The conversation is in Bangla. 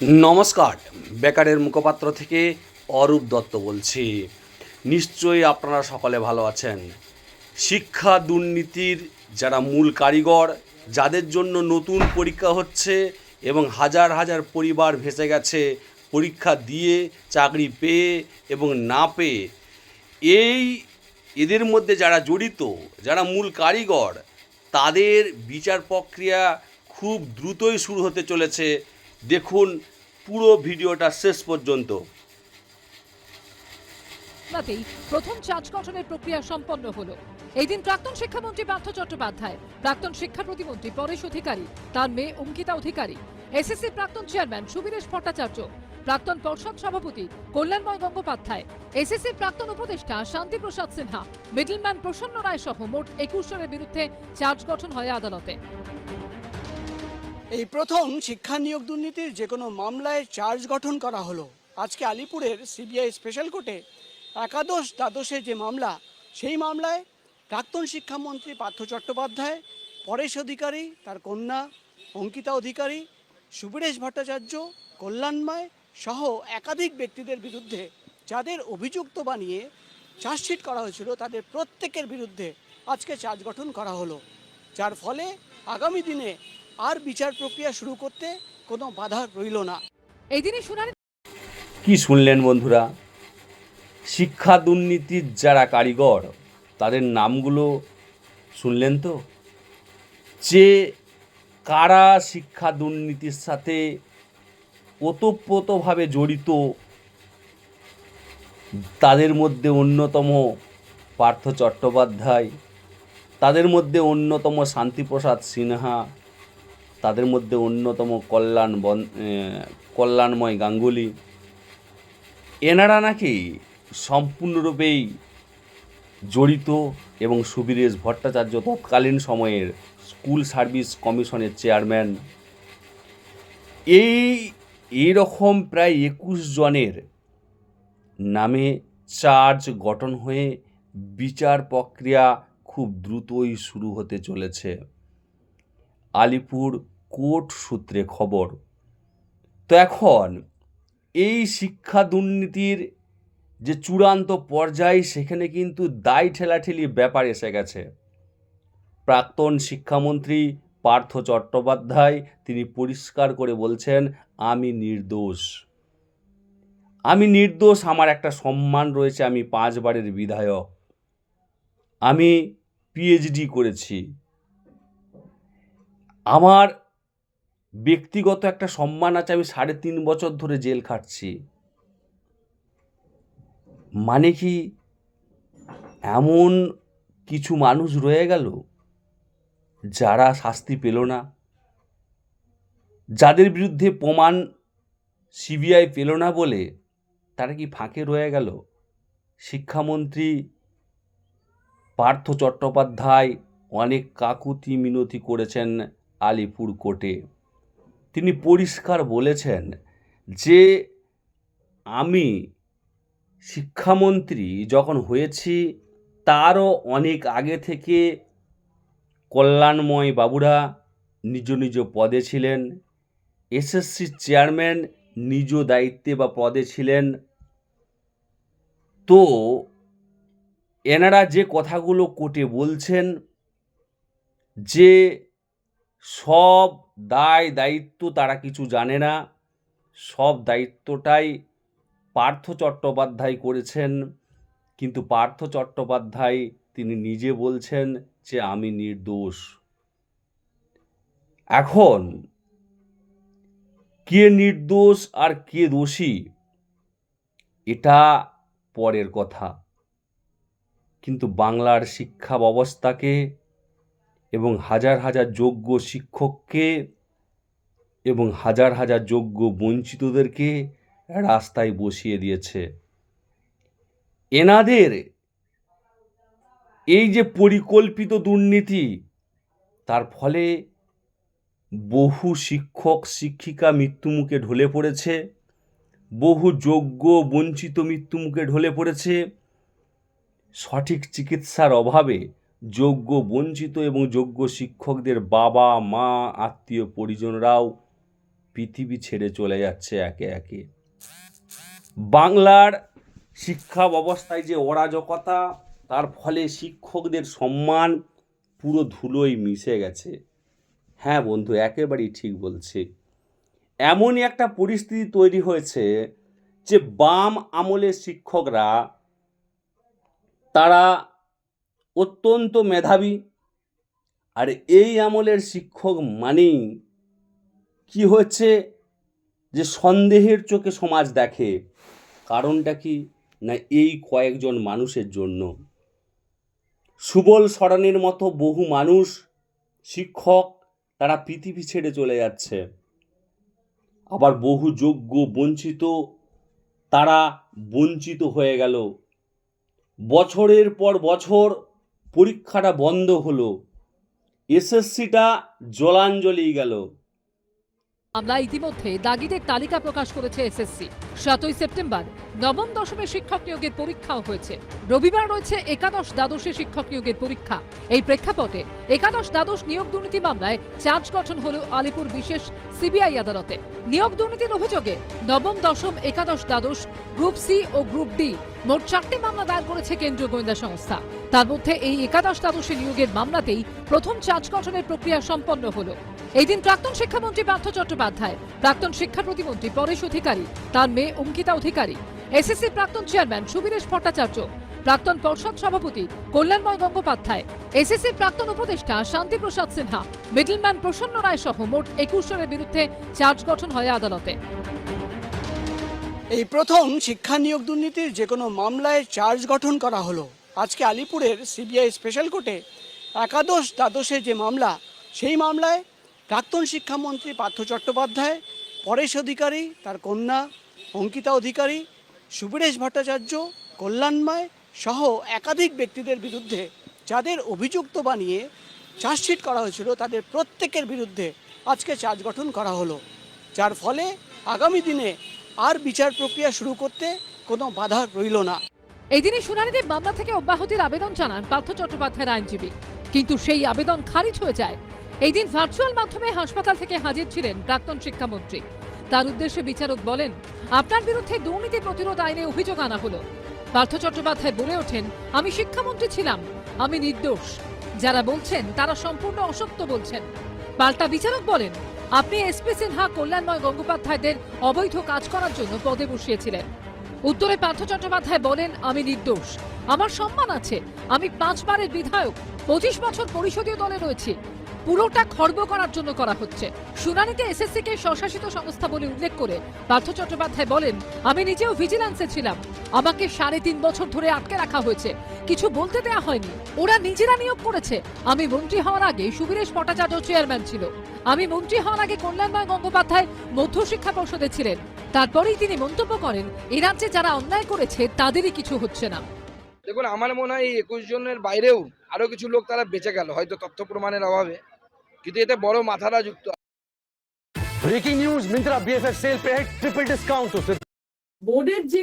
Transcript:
নমস্কার। বেকারের মুখপাত্র থেকে অরূপ দত্ত বলছি। নিশ্চয়ই আপনারা সকলে ভালো আছেন। শিক্ষা দুর্নীতির যারা মূল কারিগর, যাদের জন্য নতুন পরীক্ষা হচ্ছে এবং হাজার হাজার পরিবার ভেসে গেছে পরীক্ষা দিয়ে, চাকরি পেয়ে এবং না পেয়ে, এই এদের মধ্যে যারা জড়িত, যারা মূল কারিগর, তাদের বিচার প্রক্রিয়া খুব দ্রুতই শুরু হতে চলেছে। দেখুন পুরো ভিডিওটা শেষ পর্যন্ত। প্রথম চার্জ গঠনের প্রক্রিয়া সম্পন্ন হলো। এই দিন প্রাক্তন শিক্ষামন্ত্রী পার্থ চট্টোপাধ্যায়, প্রাক্তন শিক্ষা প্রতিমন্ত্রী পরেশ অধিকারী, তার মেয়ে অঙ্কিতা অধিকারী, এসএসসি প্রাক্তন চেয়ারম্যান সুবীরেশ ভট্টাচার্য, প্রাক্তন পর্ষদ সভাপতি কল্যাণময় গঙ্গোপাধ্যায় এসএসসির প্রাক্তন উপদেষ্টা শান্তিপ্রসাদ সিনহা, মিডলম্যান প্রসন্ন রায় সহ মোট একুশ জনের বিরুদ্ধে চার্জ গঠন হয় আদালতে। এই প্রথম শিক্ষা নিয়োগ দুর্নীতির যে কোনো মামলায় চার্জ গঠন করা হলো। আজকে আলিপুরের সিবিআই স্পেশাল কোর্টে একাদশ দ্বাদশে যে মামলা, সেই মামলায় প্রাক্তন শিক্ষামন্ত্রী পার্থ চট্টোপাধ্যায়, পরেশ অধিকারী, তার কন্যা অঙ্কিতা অধিকারী, সুবীরেশ ভট্টাচার্য কল্যাণময় সহ একাধিক ব্যক্তিদের বিরুদ্ধে যাদের অভিযুক্ত বানিয়ে চার্জশিট করা হয়েছিল, তাদের প্রত্যেকের বিরুদ্ধে আজকে চার্জ গঠন করা হলো। যার ফলে আগামী দিনে আর বিচার প্রক্রিয়া শুরু করতে কোনো বাধা রইল না। এই দিনই শুনানি কি শুনলেন বন্ধুরা? শিক্ষা দুর্নীতির যারা কারিগর তাদের নামগুলো শুনলেন তো? যে কারা শিক্ষা দুর্নীতির সাথে ওতপ্রোতভাবে জড়িত তাদের মধ্যে অন্যতম পার্থ চট্টোপাধ্যায় তাদের মধ্যে অন্যতম শান্তিপ্রসাদ সিনহা তাদের মধ্যে অন্যতম কল্যাণ বন কল্যাণময় গাঙ্গুলি। এনারা নাকি সম্পূর্ণরূপেই জড়িত এবং সুবীরেশ ভট্টাচার্য তৎকালীন সময়ের স্কুল সার্ভিস কমিশনের চেয়ারম্যান। এই এরকম প্রায় একুশ জনের নামে চার্জ গঠন হয়ে বিচার প্রক্রিয়া খুব দ্রুতই শুরু হতে চলেছে। আলিপুর কোর্ট সূত্রে খবর। তো এখন এই শিক্ষা দুর্নীতির যে চূড়ান্ত পর্যায়, সেখানে কিন্তু দায় ঠেলাঠেলি ব্যাপার এসে গেছে। প্রাক্তন শিক্ষামন্ত্রী পার্থ চট্টোপাধ্যায় তিনি পরিষ্কার করে বলছেন, আমি নির্দোষ। আমি নির্দোষ, আমার একটা সম্মান রয়েছে, আমি পাঁচবারের বিধায়ক। আমি পিএইচডি করেছি। আমার ব্যক্তিগত একটা সম্মান আছে, আমি সাড়ে তিন বছর ধরে জেল খাটছি। মানে কি এমন কিছু মানুষ রয়ে গেল যারা শাস্তি পেল না? যাদের বিরুদ্ধে প্রমাণ সিবিআই পেল না বলে তারা কি ফাঁকে রয়ে গেল? শিক্ষামন্ত্রী পার্থ চট্টোপাধ্যায় অনেক কাকুতি মিনতি করেছেন আলিপুর কোর্টে। তিনি পরিষ্কার বলেছেন যে আমি শিক্ষামন্ত্রী যখন হয়েছি, তারও অনেক আগে থেকে কল্যাণময় বাবুরা নিজ নিজ পদে ছিলেন। এসএসসির চেয়ারম্যান নিজ দায়িত্বে বা পদে ছিলেন। তো এনারা যে কথাগুলো কোর্টে বলছেন যে সব দায় দায়িত্ব তারা কিছু জানে না। সব দায়িত্বটাই পার্থ চট্টোপাধ্যায় করেছেন। কিন্তু পার্থ চট্টোপাধ্যায় তিনি নিজে বলছেন যে, আমি নির্দোষ। এখন কে নির্দোষ আর কে দোষী, এটা পরের কথা। কিন্তু বাংলার শিক্ষা ব্যবস্থাকে এবং হাজার হাজার যোগ্য শিক্ষককে এবং হাজার হাজার যোগ্য বঞ্চিতদেরকে রাস্তায় বসিয়ে দিয়েছে। এনাদের এই যে পরিকল্পিত দুর্নীতি, তার ফলে বহু শিক্ষক শিক্ষিকা মৃত্যুমুখে ঢলে পড়েছে, বহু যোগ্য বঞ্চিত মৃত্যুমুখে ঢলে পড়েছে। সঠিক চিকিৎসার অভাবে যোগ্য বঞ্চিত এবং যোগ্য শিক্ষকদের বাবা, মা, আত্মীয় পরিজনরাও পৃথিবী ছেড়ে চলে যাচ্ছে একে একে। বাংলার শিক্ষা ব্যবস্থায় যে অরাজকতা, তার ফলে শিক্ষকদের সম্মান পুরো ধুলোয় মিশে গেছে। হ্যাঁ বন্ধু, একেবারেই ঠিক বলছে। এমনই একটা পরিস্থিতি তৈরি হয়েছে যে বাম আমলের শিক্ষকরা, তারা অত্যন্ত মেধাবী। আর এই আমলের শিক্ষক মানেই কি হচ্ছে যে সন্দেহের চোখে সমাজ দেখে। কারণটা কি না এই কয়েকজন মানুষের জন্য? সুবল সরানের মতো বহু মানুষ, শিক্ষক, তারা পৃথিবী ছেড়ে চলে যাচ্ছে। আবার বহু যোগ্য, বঞ্চিত, তারা বঞ্চিত হয়ে গেল। বছরের পর বছর পরীক্ষাটা বন্ধ হলো। এসএসসিটা জলাঞ্জলি গেল। আমরা ইতিমধ্যে দাগিদের তালিকা প্রকাশ করেছে এসএসসি। সাতই সেপ্টেম্বর নবম দশমের শিক্ষক নিয়োগের পরীক্ষাও হয়েছে। রবিবার রয়েছে একাদশ দ্বাদশে শিক্ষক নিয়োগের পরীক্ষা। এই প্রেক্ষাপটে একাদশ দ্বাদশ নিয়োগ দুর্নীতি মামলায় চার্জ গঠন হল আলিপুর বিশেষ সিবিআই আদালতে। নিয়োগ দুর্নীতির অভিযোগে নবম দশম একাদশ দ্বাদশ গ্রুপ সি ও গ্রুপ ডি মোট চারটি মামলা দায়ের করেছে কেন্দ্রীয় গোয়েন্দা সংস্থা। তার মধ্যে এই একাদশ দ্বাদশে নিয়োগের মামলাতেই প্রথম চার্জ গঠনের প্রক্রিয়া সম্পন্ন হলো। এই দিন প্রাক্তন শিক্ষামন্ত্রী পার্থ চট্টোপাধ্যায়, প্রাক্তন শিক্ষা প্রতিমন্ত্রী পরেশ অধিকারী, তার মেয়ে অঙ্কিতা অধিকারী এসএসসি প্রাক্তন চেয়ারম্যান সুবীরেশ ভট্টাচার্য, প্রাক্তন পর্ষদ সভাপতি কল্যাণময় গঙ্গোপাধ্যায় এসএসসির প্রাক্তন উপদেষ্টা শান্তিপ্রসাদ সিনহা, মিডলম্যান প্রসন্ন রায় সহ মোট একুশ জনের বিরুদ্ধে চার্জ গঠন হয় আদালতে। এই প্রথম শিক্ষা নিয়োগ দুর্নীতির যে কোনো মামলায় চার্জ গঠন করা হলো। আজকে আলিপুরের সিবিআই স্পেশাল কোর্টে একাদশ দ্বাদশের যে মামলা, সেই মামলায় প্রাক্তন শিক্ষামন্ত্রী পার্থ চট্টোপাধ্যায়, পরেশ অধিকারী, তার কন্যা, অঙ্কিতা অধিকারী সুবীরেশ ভট্টাচার্য, কল্যাণময় সহ একাধিক ব্যক্তিদের বিরুদ্ধে যাদের অভিযুক্ত বানিয়ে চার্জশিট করা হয়েছিল, তাদের প্রত্যেকের বিরুদ্ধে আজকে চার্জ গঠন করা হলো। যার ফলে আগামী দিনে আর বিচার প্রক্রিয়া শুরু করতে কোনো বাধা রইল না। এই দিনই শুনানিতে মামলা থেকে অব্যাহতির আবেদন জানান পার্থ চট্টোপাধ্যায়ের আইনজীবী। কিন্তু সেই আবেদন খারিজ হয়ে যায়। এই দিন ভার্চুয়াল মাধ্যমে হাসপাতাল থেকে হাজির ছিলেন প্রাক্তন শিক্ষামন্ত্রী। তার উদ্দেশ্যে বিচারক বলেন, আপনার বিরুদ্ধে দুর্নীতি প্রতিরোধ আইনে অভিযোগ আনা হলো। পার্থ চট্টোপাধ্যায় বলে ওঠেন, আমি শিক্ষামন্ত্রী ছিলাম, আমি নির্দোষ। যারা বলছেন, তারা সম্পূর্ণ অসত্য বলছেন। পাল্টা বিচারক বলেন, আপনি এসপি সিনহা কল্যাণময় গঙ্গোপাধ্যায়দের অবৈধ কাজ করার জন্য পদে বসিয়েছিলেন। উত্তরে পার্থ চট্টোপাধ্যায় বলেন, আমি নির্দোষ। আমার সম্মান আছে। আমি পাঁচবারের বিধায়ক, পঁচিশ বছর পরিষদীয় দলে রয়েছি। পুরোটা খর্ব করার জন্য করা হচ্ছে। শুনানিতে এসএসসি কে স্বশাসিত সংস্থা বলে উল্লেখ করে পার্থ চট্টোপাধ্যায় বলেন, আমি নিজেও ভিজিল্যান্সে ছিলাম। আমাকে সাড়ে তিন বছর ধরে আটকে রাখা হয়েছে। কিছু বলতে দেয়া হয়নি। ওরা নিজেরা নিয়োগ করেছে। আমি মন্ত্রী হওয়ার আগে সুবীরেশ ভট্টাচার্য চেয়ারম্যান ছিল। আমি মন্ত্রী হওয়ার আগে কল্যাণময় গঙ্গোপাধ্যায় মধ্যশিক্ষা পর্ষদে ছিলেন। তারপরেই তিনি মন্তব্য করেন, এ রাজ্যে যারা অন্যায় করেছে, তাদেরই কিছু হচ্ছে না। দেখুন, আমার মনে হয় একুশ জনের বাইরেও আরও কিছু লোক তারা বেঁচে গেল, হয়তো তথ্য প্রমাণের অভাবে। কিন্তু এতে বড় মাথারা যুক্ত breaking news Myntra BSF sale pay triple discount বোর্ডের যে